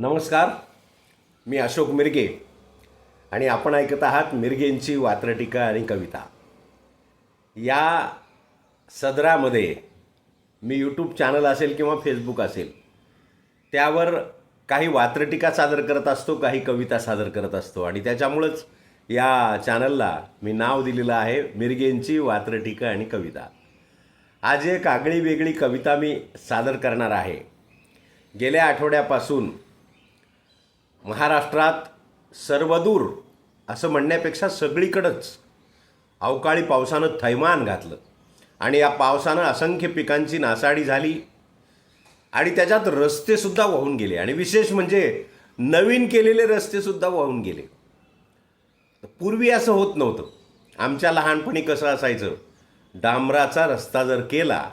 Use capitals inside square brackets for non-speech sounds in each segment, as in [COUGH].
नमस्कार मी अशोक मिरगे आणि आपण ऐकत आहात मिरगेंची वात्रटिका आणि कविता. या सदरामध्ये मी यूट्यूब चॅनल असेल किंवा फेसबुक असेल त्यावर काही वात्रटिका सादर करत असतो काही कविता सादर करत असतो आणि त्याच्यामुळंच या चॅनलला मी नाव दिलेलं आहे मिरगेंची वात्रटिका आणि कविता. आज एक आगळी वेगळी कविता मी सादर करणार आहे. गेल्या आठवड्यापासून महाराष्ट्रात सर्वदूर असं म्हणण्यापेक्षा सगळीकडंच अवकाळी पावसानं थैमान घातलं. आणि या पावसानं असंख्य पिकांची नासाडी झाली. आणि त्याच्यात रस्तेसुद्धा वाहून गेले. आणि विशेष म्हणजे नवीन केलेले रस्तेसुद्धा वाहून गेले. पूर्वी असं होत नव्हतं. आमच्या लहानपणी कसं असायचं? डांबराचा रस्ता जर केला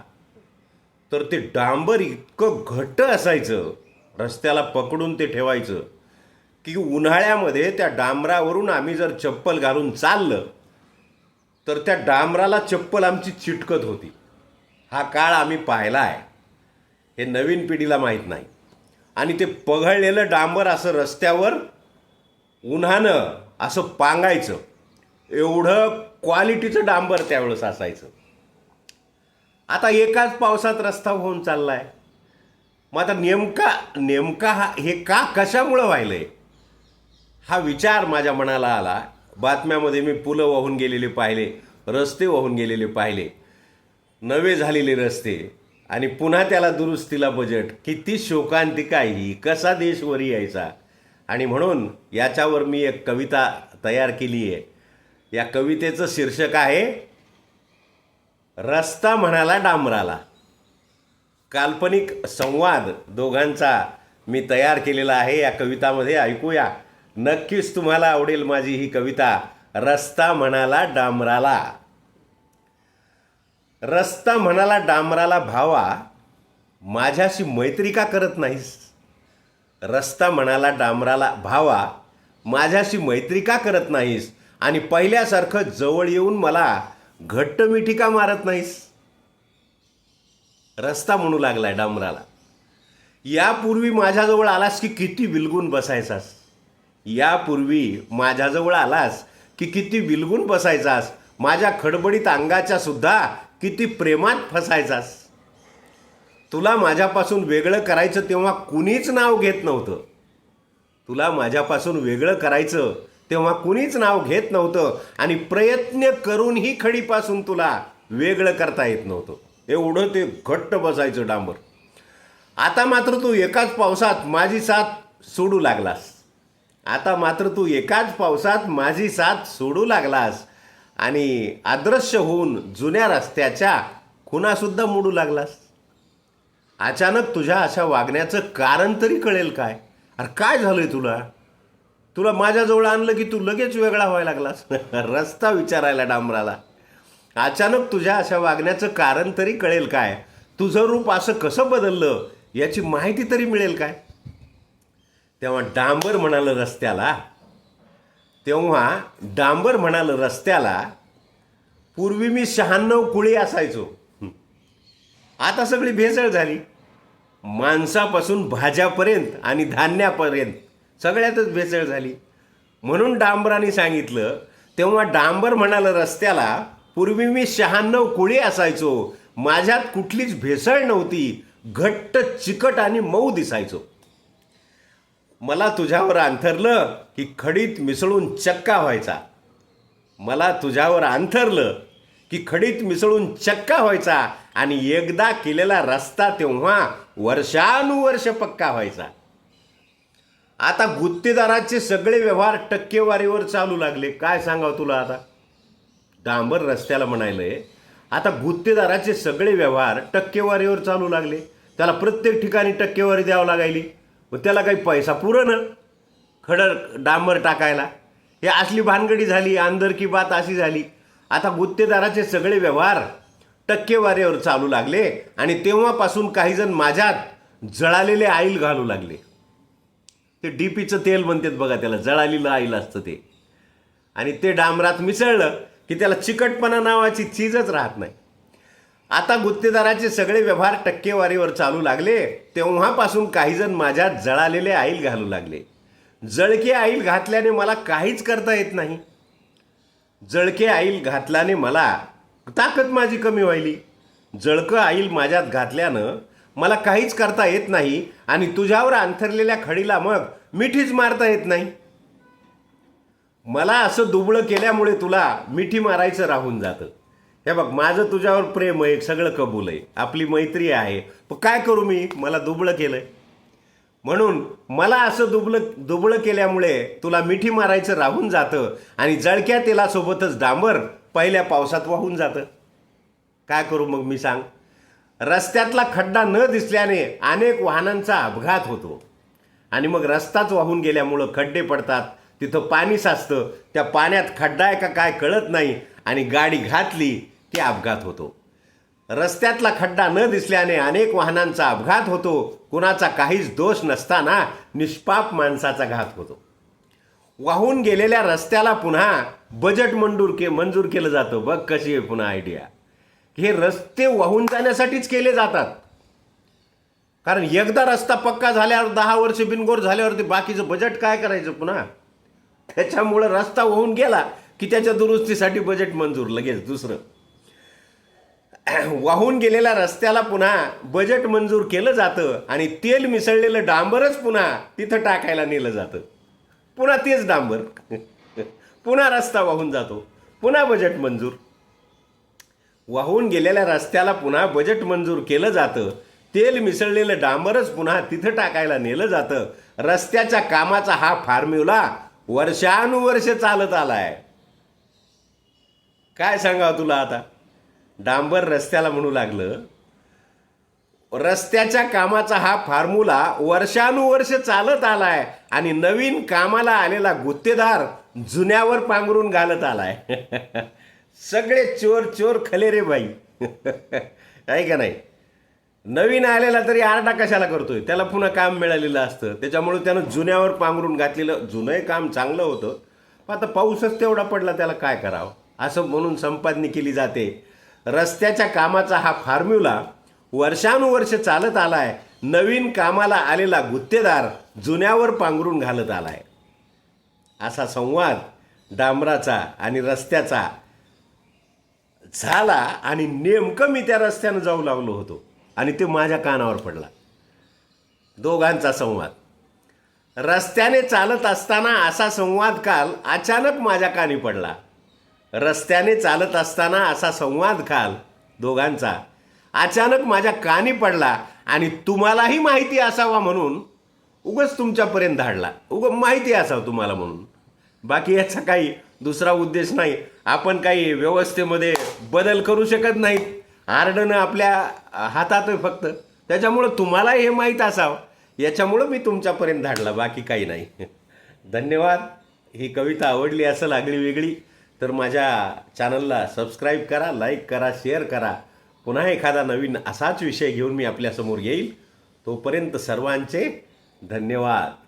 तर ते डांबर इतकं घट्ट असायचं. रस्त्याला पकडून ते ठेवायचं. की उन्हाळ्यामध्ये त्या डांबरावरून आम्ही जर चप्पल घालून चाललं तर त्या डांबराला चप्पल आमची चिटकत होती. हा काळ आम्ही पाहिला आहे. हे नवीन पिढीला माहीत नाही. आणि ते पघळलेलं डांबर असं रस्त्यावर उन्हानं असं पांगायचं. एवढं क्वालिटीचं डांबर त्यावेळेस असायचं. आता एकाच पावसात रस्ता होऊन चाललाय. मग आता नेमका नेमका हा हे का कशामुळं व्हायलं आहे हा विचार माझ्या मनाला आला. बातम्यामध्ये मी पुलं वाहून गेलेले पाहिले रस्ते वाहून गेलेले पाहिले. नवे झालेले रस्ते आणि पुन्हा त्याला दुरुस्तीला बजेट. किती शोकांतिका ही कसा देश वरी यायचा? आणि म्हणून याच्यावर मी एक कविता तयार केली आहे. या कवितेचं शीर्षक आहे रस्ता म्हणाला डांबराला. काल्पनिक संवाद दोघांचा मी तयार केलेला आहे या कवितामध्ये. ऐकूया. नक्कीच तुम्हाला आवडेल माझी ही कविता रस्ता म्हणाला डांबराला. रस्ता म्हणाला डांबराला भावा माझ्याशी मैत्री का करत नाहीस? रस्ता म्हणाला डांबराला भावा माझ्याशी मैत्री का करत नाहीस? आणि पहिल्यासारखं जवळ येऊन मला घट्ट मिठी का मारत नाहीस? रस्ता म्हणू लागलाय डांबराला. यापूर्वी माझ्याजवळ आलास की किती विलगून बसायचास? यापूर्वी माझ्याजवळ आलास की किती विलगून बसायचास? माझ्या खडबडीत अंगाच्या सुद्धा किती प्रेमात फसायचास? तुला माझ्यापासून वेगळं करायचं तेव्हा कुणीच नाव घेत नव्हतं. तुला माझ्यापासून वेगळं करायचं तेव्हा कुणीच नाव घेत नव्हतं आणि प्रयत्न करूनही खडीपासून तुला वेगळं करता येत नव्हतं. एवढं ते घट्ट बसायचं डांबर. आता मात्र तू एकाच पावसात माझी साथ सोडू लागलास. आता मात्र तू एकाच पावसात माझी साथ सोडू लागलास. आणि अदृश्य होऊन जुन्या रस्त्याच्या खुणासुद्धा मोडू लागलास. अचानक तुझ्या अशा वागण्याचं कारण तरी कळेल काय? अरे काय झालंय तुला? तुला माझ्याजवळ आणलं की तू लगेच वेगळा व्हायला लागलास? [LAUGHS] रस्ता विचारायला डांबराला. अचानक तुझ्या अशा वागण्याचं कारण तरी कळेल काय? तुझं रूप असं कसं बदललं? याची माहिती तरी मिळेल काय? तेव्हा डांबर म्हणालं रस्त्याला तेव्हा डांबर म्हणालं रस्त्याला पूर्वी मी शहाण्णव कुळी असायचो. आता सगळी भेसळ झाली. माणसापासून भाज्यापर्यंत आणि धान्यापर्यंत सगळ्यातच भेसळ झाली. म्हणून डांबराने सांगितलं तेव्हा डांबर म्हणालं रस्त्याला पूर्वी मी शहाण्णव कुळी असायचो. माझ्यात कुठलीच भेसळ नव्हती. घट्ट चिकट आणि मऊ दिसायचो. मला तुझ्यावर अंथरलं की खडीत मिसळून चक्का व्हायचा. मला तुझ्यावर अंथरलं की खडीत मिसळून चक्का व्हायचा आणि एकदा केलेला रस्ता तेव्हा वर्षानुवर्ष पक्का व्हायचा. आता गुत्तेदाराचे सगळे व्यवहार टक्केवारीवर चालू लागले. काय सांगावं तुला आता? डांबर रस्त्याला म्हणायलंय. आता गुत्तेदाराचे सगळे व्यवहार टक्केवारीवर चालू लागले. त्याला प्रत्येक ठिकाणी टक्केवारी द्यावं लागायली. मग त्याला काही पैसा पुरं खडर डांबर टाकायला. हे असली भानगडी झाली अंदर की बात अशी झाली. आता गुत्तेदाराचे सगळे व्यवहार टक्केवारीवर चालू लागले आणि तेव्हापासून काहीजण माझ्यात जळालेले आईल घालू लागले. ते डी पीचं तेल म्हणतात बघा त्याला जळालेलं आईल असतं ते. आणि ते डांबरात मिसळलं की त्याला चिकटपणा नावाची चीजच राहत नाही. आता गुत्तेदाराचे सगळे व्यवहार टक्केवारीवर चालू लागले तेव्हापासून काही जण माझ्यात जळालेले आईल घालू लागले. जळके आईल घातल्याने मला काहीच करता येत नाही. जळके आईल घातल्याने मला ताकद माझी कमी व्हायली. जळकं आईल माझ्यात घातल्यानं मला काहीच करता येत नाही आणि तुझ्यावर अंथरलेल्या खडीला मग मिठीच मारता येत नाही. मला असं दुबळं केल्यामुळे तुला मिठी मारायचं राहून जातं. हे बघ माझं तुझ्यावर प्रेम आहे सगळं कबूल आहे. आपली मैत्री आहे. पण काय करू मी? मला दुबळं केलंय. म्हणून मला असं दुबळं दुबळं केल्यामुळे तुला मिठी मारायचं राहून जातं आणि जळक्या तेलासोबतच डांबर पहिल्या पावसात वाहून जातं. काय करू मग मी सांग? रस्त्यातला खड्डा न दिसल्याने अनेक वाहनांचा अपघात होतो. आणि मग रस्ताच वाहून गेल्यामुळं खड्डे पडतात. तिथं पाणी साचतं. त्या पाण्यात खड्डा आहे का काय कळत नाही. आणि गाडी घातली ते अपघात होतो. रस्त्यातला खड्डा न दिसल्याने अनेक वाहनांचा अपघात होतो. कुणाचा काहीच दोष नसताना निष्पाप माणसाचा घात होतो. वाहून गेलेल्या रस्त्याला पुन्हा बजेट मंजूर के मंजूर केलं जातं. बघ कशी आहे पुन्हा आयडिया हे रस्ते वाहून जाण्यासाठीच केले जातात. कारण एकदा रस्ता पक्का झाल्यावर दहा वर्ष बिनगोर झाल्यावरती बाकीचं बजेट काय करायचं पुन्हा? त्याच्यामुळं रस्ता वाहून गेला की त्याच्या दुरुस्तीसाठी बजेट मंजूर लगेच दुसरं. [CLEARS THROAT] वाहून गेलेल्या रस्त्याला पुन्हा बजेट मंजूर केलं जातं आणि तेल मिसळलेलं डांबरच पुन्हा तिथं टाकायला नेलं जातं. पुन्हा तेच डांबर. [LAUGHS] पुन्हा रस्ता वाहून जातो. पुन्हा बजेट मंजूर. वाहून गेलेल्या रस्त्याला पुन्हा बजेट मंजूर केलं जातं. तेल मिसळलेलं डांबरच पुन्हा तिथं टाकायला नेलं जातं. रस्त्याच्या कामाचा हा फॉर्म्युला वर्षानुवर्ष चालत आलाय. काय सांगावं तुला आता? डांबर रस्त्याला म्हणू लागलं. रस्त्याच्या कामाचा हा फॉर्म्युला वर्षानुवर्ष चालत आलाय आणि नवीन कामाला आलेला गुत्तेदार जुन्यावर पांघरून घालत आलाय. [LAUGHS] सगळे चोर चोर खले रे बाई. [LAUGHS] आहे का नाही? नवीन आलेला तरी आरडा कशाला करतोय? त्याला पुन्हा काम मिळालेलं असतं. त्याच्यामुळे त्यानं जुन्यावर पांघरून घातलेलं जुनंही काम चांगलं होतं. पण आता पाऊसच तेवढा पडला त्याला काय करावं? असं म्हणून संपादनी केली जाते. रस्त्याच्या कामाचा हा फॉर्म्युला वर्षानुवर्ष चालत आलाय. नवीन कामाला आलेला गुत्तेदार जुन्यावर पांघरून घालत आला आहे असा संवाद डांबराचा आणि रस्त्याचा झाला आणि नेमकं मी त्या रस्त्यानं जाऊ लागलो होतो आणि ते माझ्या कानावर पडला. दोघांचा संवाद. रस्त्याने चालत असताना असा संवाद काल अचानक माझ्या कानी पडला. रस्त्याने चालत असताना असा संवाद खाल दोघांचा. अचानक माझ्या कानी पडला आणि तुम्हालाही माहिती असावा म्हणून उगच तुमच्यापर्यंत धाडला. उग माहिती असावं तुम्हाला म्हणून. बाकी याचा काही दुसरा उद्देश नाही. आपण काही व्यवस्थेमध्ये बदल करू शकत नाहीत. आरडणं आपल्या हातात आहे फक्त. त्याच्यामुळं तुम्हाला हे माहीत असावं. याच्यामुळं मी तुमच्यापर्यंत धाडला. बाकी काही नाही. धन्यवाद. ही कविता आवडली असं लागली वेगळी. तर माझ्या चॅनलला सबस्क्राईब करा लाईक करा शेअर करा. पुन्हा एखादा नवीन असाच विषय घेऊन मी आपल्यासमोर येईल. तोपर्यंत सर्वांचे धन्यवाद.